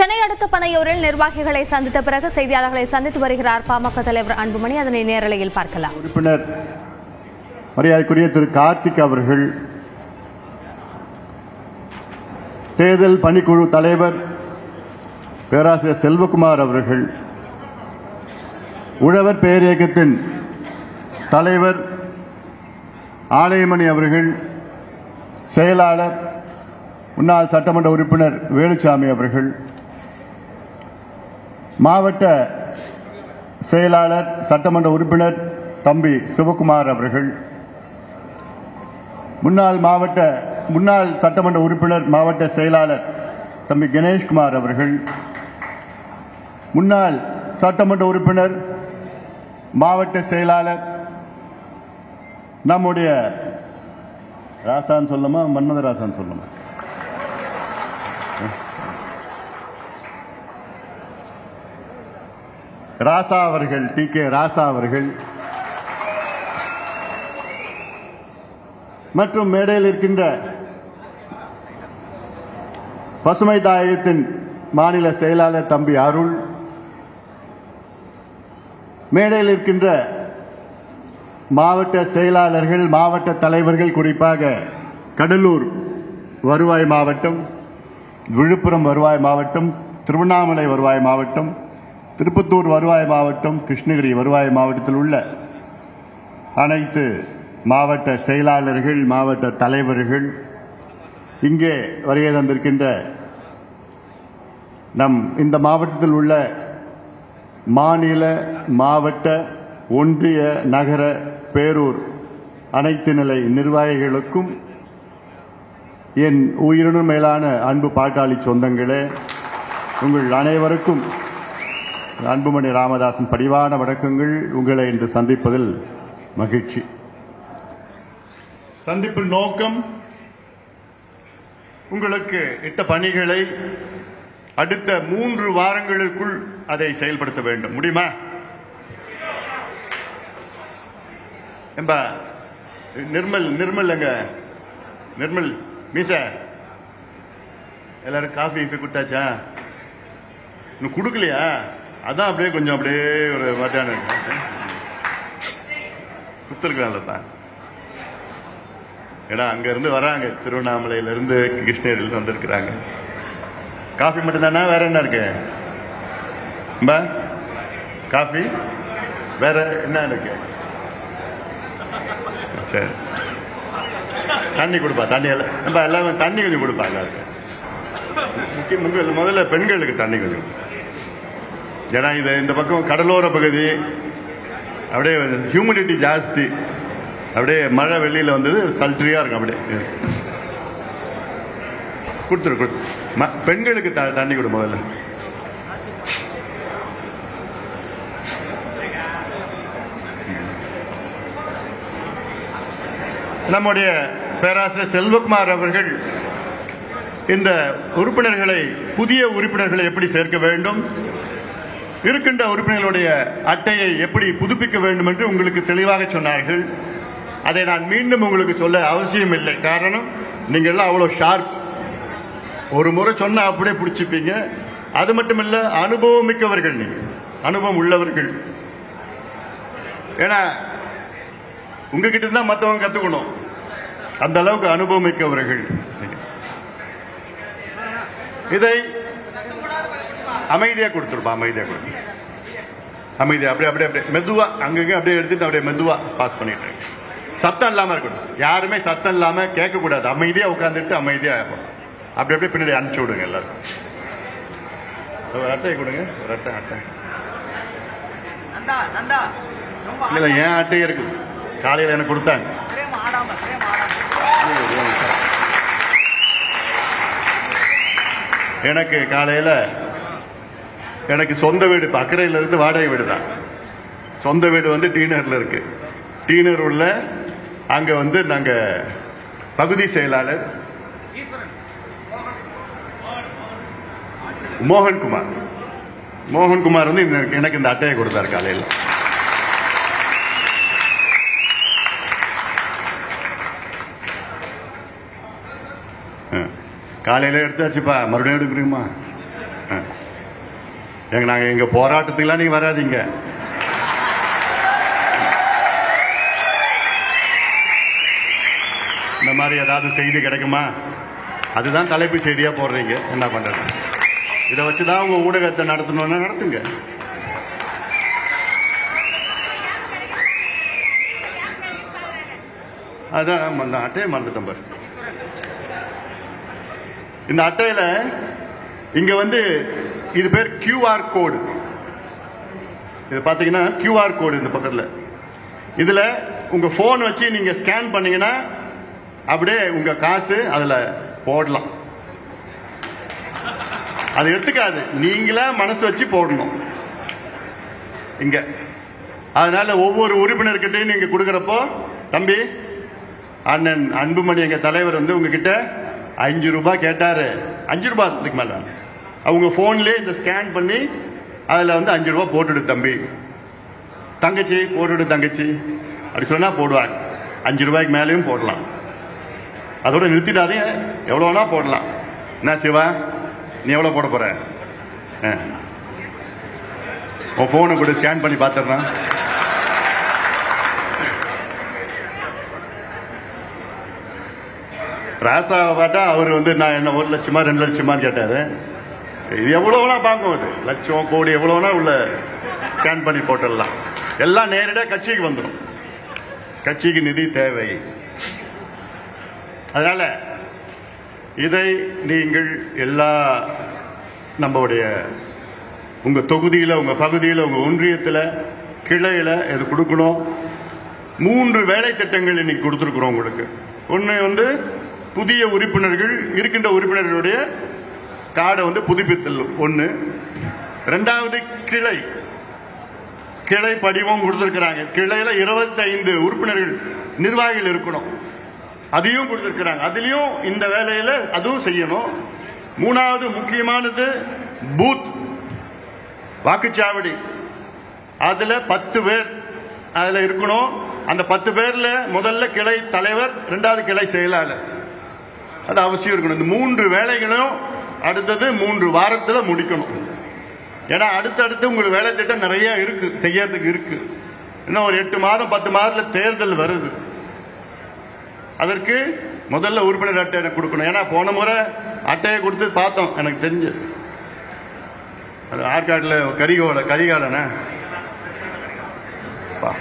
சென்னை அடுத்த பனையூரில் நிர்வாகிகளை சந்தித்த பிறகு செய்தியாளர்களை சந்தித்து வருகிறார் பாமக தலைவர் அன்புமணி. அதனை நேரலையில் பார்க்கலாம். உறுப்பினர் மரியாதைக்குரிய திரு கார்த்திக் அவர்கள் தேர்தல் பணிக்குழு தலைவர் பேராசிரியர் செல்வகுமார் அவர்கள் உழவர் பேரியக்கத்தின் தலைவர் ஆலயமணி அவர்கள் செயலாளர் முன்னாள் சட்டமன்ற உறுப்பினர் வேலுசாமி அவர்கள் மாவட்ட செயலாளர் சட்டமன்ற உறுப்பினர் தம்பி சிவகுமார் அவர்கள். முன்னாள் மாவட்ட முன்னாள் சட்டமன்ற உறுப்பினர் மாவட்ட செயலாளர் தம்பி கணேஷ்குமார் அவர்கள். முன்னாள் சட்டமன்ற உறுப்பினர் மாவட்ட செயலாளர் நம்முடைய ராசான்னு சொல்லுமா மன்மத ராசான்னு சொல்லுமா ராசா அவர்கள் டி கே ராசா அவர்கள். மற்றும் மேடையில் இருக்கின்ற பசுமை தாயகத்தின் மாநில செயலாளர் தம்பி அருள். மேடையில் இருக்கின்ற மாவட்ட செயலாளர்கள் மாவட்ட தலைவர்கள் குறிப்பாக கடலூர் வருவாய் மாவட்டம் விழுப்புரம் வருவாய் மாவட்டம் திருவண்ணாமலை வருவாய் மாவட்டம் திருப்பத்தூர் வருவாய் மாவட்டம் கிருஷ்ணகிரி வருவாய் மாவட்டத்தில் உள்ள அனைத்து மாவட்ட செயலாளர்கள் மாவட்ட தலைவர்கள் இங்கே வருகை தந்திருக்கின்ற நம் இந்த மாவட்டத்தில் உள்ள மாநில மாவட்ட ஒன்றிய நகர பேரூர் அனைத்து நிலை நிர்வாகிகளுக்கும் என் உயிரினும் மேலான அன்பு பாட்டாளி சொந்தங்களே உங்கள் அனைவருக்கும் அன்புமணி ராமதாசன் படிவான வணக்கங்கள். உங்களை இன்று சந்திப்பதில் மகிழ்ச்சி. சந்திப்பின் நோக்கம் உங்களுக்கு இட்ட பணிகளை அடுத்த மூன்று வாரங்களுக்குள் அதை செயல்படுத்த வேண்டும். முடியுமா? என்ப நிர்மல் நிர்மல் எங்க? நிர்மல் மீச. எல்லாரும் காஃபி இப்ப கொடுத்தாச்சா? இன்னும் கொடுக்கலையா? அதான் அப்படியே கொஞ்சம் அப்படியே ஒரு மாட்டான குத்துருக்கலாம்லப்பா ஏடா அங்க இருந்து வராங்க. திருவண்ணாமலையில இருந்து கிருஷ்ணகிரியில இருந்து வந்திருக்கிறாங்க. காஃபி மட்டும்தானா? வேற என்ன இருக்கு? பா காஃபி? வேற என்ன இருக்கு? சரி. தண்ணி கொடுப்பா தண்ணி எல்லாம் நம்ம எல்லாமே தண்ணி கொஞ்சம் கொடுப்பா எல்லாருக்கும். முக்கியம் முதல்ல பெண்களுக்கு தண்ணி கொஞ்சம் ஏன்னா இது இந்த பக்கம் கடலோர பகுதி அப்படியே ஹியூமிடிட்டி ஜாஸ்தி. அப்படியே மழை வெளியில வந்தது சல்ட்ரியா இருக்கும் அப்படியே. கொடுத்துரு கொடுத்து. பெண்களுக்கு த- தண்ணி கொடு முதல்ல. நம்முடைய பேராசிரியர் செல்வகுமார் அவர்கள் இந்த உறுப்பினர்களை புதிய உறுப்பினர்களை எப்படி சேர்க்க வேண்டும்? இருக்கின்ற உறுப்பினர்களுடைய அட்டையை எப்படி புதுப்பிக்க வேண்டும் என்று உங்களுக்கு தெளிவாக சொன்னார்கள். அதை நான் மீண்டும் உங்களுக்கு சொல்ல அவசியம் இல்லை காரணம் நீங்க எல்லாம் அவ்வளவு ஷார்ப் ஒரு முறை சொன்னால் அப்படியே பிடிச்சிப்பீங்க. அது மட்டுமல்ல அனுபவம் மிக்கவர்கள் நீங்க. அனுபவம் உள்ளவர்கள். ஏன்னா உங்ககிட்ட தான் மற்றவங்க கத்துக்கணும். அந்த அளவுக்கு அனுபவம் மிக்கவர்கள் இதை அமைதியா கொடுத்துருப்பா அமைதியா கொடுத்து அமைதியா அப்படியே அப்படியே அப்படியே மெதுவா அங்கங்க அப்படியே எடுத்துட்டு அப்படியே மெதுவா பாஸ் பண்ணிட்டு. சத்தம் இல்லாம இருக்கணும். யாருமே சத்தம் இல்லாம கேட்க கூடாது அமைதியா உட்கார்ந்துட்டு அமைதியா இருக்கணும். அப்படி அப்படியே பின்னாடி அனுப்பிச்சு விடுங்க எல்லாரும். ஒரு அட்டையை கொடுங்க. ஒரு அட்டை அட்டை. இல்ல என் அட்டை இருக்கு. காலையில எனக்கு கொடுத்தாங்க. எனக்கு காலையில எனக்கு சொந்த வீடு இப்போ அக்கறையில இருந்து வாடகை வீடு தான் சொந்த வீடு வந்து டீனர்ல இருக்கு. டீனர் உள்ள அங்கே வந்து நாங்கள் பகுதி செயலாளர் மோகன்குமார். மோகன்குமார் வந்து இந்த- எனக்கு இந்த அட்டையை கொடுத்தார் காலையில். காலையில எடுத்தாச்சுப்பா. மறுபடியும் எடுக்கிறீமா ஆ. எங்க நாங்க எங்க போராட்டத்துக்குலாம் நீங்க வராதீங்க. இந்த மாதிரி ஏதாவது செய்தி கிடைக்குமா? அதுதான் தலைப்பு செய்தியா போடுறீங்க. என்ன பண்றது? இதை வச்சுதான் உங்க ஊடகத்தை நடத்தணும்னா நடத்துங்க. அதான் ஆமா, அட்டையை மறந்துட்டேன் பாரு. இந்த அட்டையில இங்க வந்து இது பேர் கியூஆர் கோடு இது பார்த்தீங்கன்னா கியூஆர் கோடு இந்த பக்கத்தில். இதில் உங்கள் ஃபோன் வச்சு நீங்கள் ஸ்கேன் பண்ணீங்கன்னா அப்படியே உங்கள் காசு அதில் போடலாம். அது எடுத்துக்காது. நீங்களே மனசு வச்சு போடணும். இங்க. அதனால ஒவ்வொரு உறுப்பினர்கிட்டையும் நீங்க கொடுக்குறப்போ தம்பி அண்ணன் அன்புமணி எங்க தலைவர் வந்து உங்ககிட்ட அஞ்சு ரூபாய் கேட்டாரு. அஞ்சு ரூபாய் மேல. அவங்க போன்லயே இந்த ஸ்கேன் பண்ணி அதுல வந்து அஞ்சு ரூபா போட்டுடு தம்பி. தங்கச்சி போட்டுடு தங்கச்சி. அப்படி சொன்னா போடுவாங்க. அஞ்சு ரூபாய்க்கு மேலேயும் போடலாம். அதோட நிறுத்திடாதீங்க. எவ்வளோ வேணா போடலாம். என்ன சிவா நீ எவ்வளோ போட போற? ஆ. உன் போனை கூட ஸ்கேன் பண்ணி பார்த்துடுறான் ராசாவை பார்த்தா அவர் வந்து நான் என்ன ஒரு லட்சமா ரெண்டு லட்சமான்னு கேட்டாரு. இது எவ்வளவுனா பாங்கும் அது லட்சம் கோடி எவ்வளவுனா உள்ள ஸ்கேன் பண்ணி போட்டுடலாம். எல்லாம் நேரடியாக கட்சிக்கு வந்துடும் கட்சிக்கு நிதி தேவை. அதனால இதை நீங்கள் எல்லா நம்மளுடைய உங்க தொகுதியில உங்க பகுதியில உங்க ஒன்றியத்தில் கிளையில இது கொடுக்கணும்? மூன்று வேலை திட்டங்கள் இன்னைக்கு கொடுத்துருக்குறோம் உங்களுக்கு. ஒன்று வந்து புதிய உறுப்பினர்கள் இருக்கின்ற உறுப்பினர்களுடைய கார்டை வந்து புதுப்பித்தல் ஒன்று ரெண்டாவது கிளை. கிளை படிவம் கொடுத்திருக்கிறாங்க. கிளையில 25 உறுப்பினர்கள் நிர்வாகிகள் இருக்கணும். அதையும் கொடுத்திருக்கிறாங்க. அதுலயும் இந்த வேலையில அதுவும் செய்யணும். மூணாவது முக்கியமானது பூத். வாக்குச்சாவடி. அதுல பத்து பேர் அதுல இருக்கணும். அந்த பத்து பேர்ல முதல்ல கிளை தலைவர் இரண்டாவது கிளை செயலாளர். அது அவசியம் இருக்கணும். இந்த மூன்று வேலைகளும் அடுத்தது மூன்று வாரத்தில் முடிக்கணும். ஏன்னா அடுத்தடுத்து உங்களுக்கு வேலை திட்டம் நிறைய இருக்கு செய்யறதுக்கு இருக்கு. இன்னும் ஒரு எட்டு மாதம் பத்து மாதத்தில் தேர்தல் வருது. அதற்கு முதல்ல உறுப்பினர் அட்டை எனக்கு கொடுக்கணும். ஏன்னா போன முறை அட்டையை கொடுத்து பார்த்தோம் எனக்கு தெரிஞ்சு. அது ஆற்காட்டில் கரிகோல கரிகாலண்ணா பா.